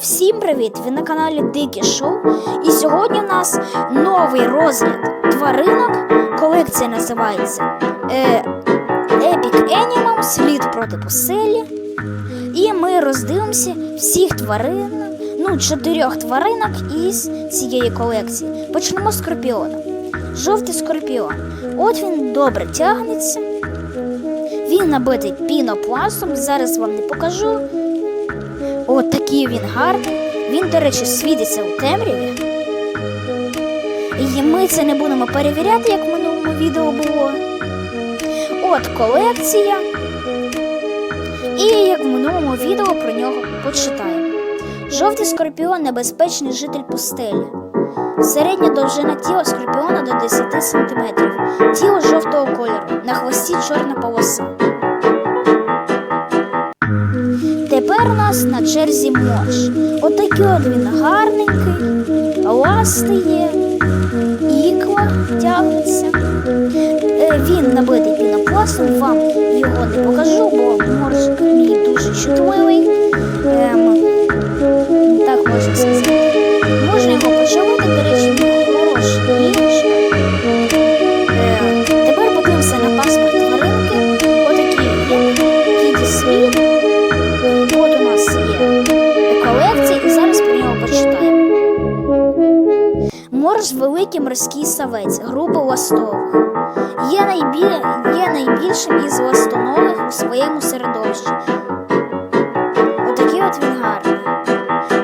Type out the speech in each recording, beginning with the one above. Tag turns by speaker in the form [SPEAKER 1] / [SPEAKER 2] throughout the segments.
[SPEAKER 1] Всім привіт! Ви на каналі Дике Шоу. І сьогодні у нас новий розгляд тваринок. Колекція називається е, Epic Animal Слід проти поселі. І ми роздивимося всіх тварин, ну, чотирьох тваринок із цієї колекції. Почнемо з скорпіона. Жовтий скорпіон. От він добре тягнеться. Він набитий пінопластом. Зараз вам не покажу. От такий він гарний. Він, до речі, світиться у темряві. І ми це не будемо перевіряти, як в минулому відео було. От колекція. І як в минулому відео про нього почитаємо. Жовтий скорпіон небезпечний житель пустелі. Середня довжина тіла скорпіона до 10 см. Тіло жовтого кольору. На хвості чорна полоса. Тепер у нас на черзі морж. Отакий от він гарненький, ласти ікла тягнеться. Е, Він набитий пінопластом, вам його не покажу, бо морж мій дуже чутливий. Морж великий морський савець, групи ластових. Є, найбіль... є найбільшим із ластоногих у своєму середовищі. Отакий от він гарний.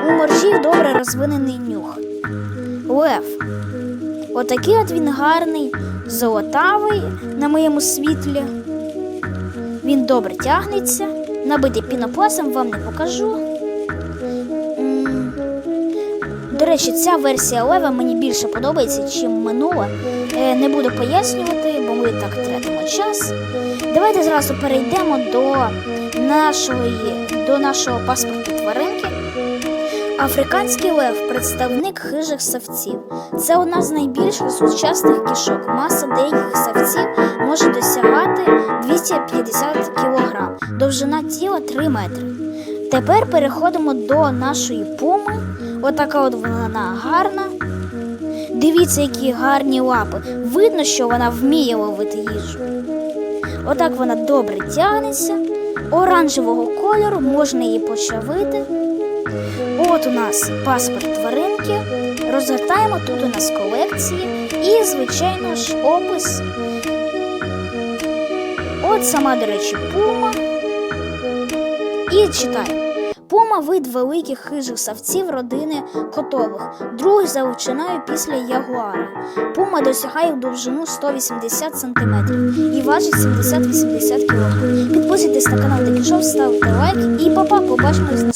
[SPEAKER 1] У моржів добре розвинений нюх. Лев. Отакий от він гарний, золотавий на моєму світлі. Він добре тягнеться. Набитий пінопластом вам не покажу. До речі, ця версія лева мені більше подобається, ніж минула. Е, Не буду пояснювати, бо ми так тратимо час. Давайте зразу перейдемо до нашої, до нашого паспорту тваринки. Африканський лев представник хижих савців. Це одна з найбільших сучасних кішок. Маса деяких савців може досягати 250 кг, довжина тіла 3 метри. Тепер переходимо до нашої пуми. Отака от вона гарна. Дивіться, які гарні лапи. Видно, що вона вміє ловити їжу. Отак вона добре тягнеться. Оранжевого кольору можна її почавити. От у нас паспорт тваринки. Розгортаємо тут у нас колекції і, звичайно ж, опис. От сама, до речі, пума. І читаємо. Пума вид великих хижих савців родини котових, другий за величиною після ягуара. Пума досягає в довжину 180 см і важить 70-80 кг. Підписуйтесь на канал Такішов, ставте лайк і папа, побачимось на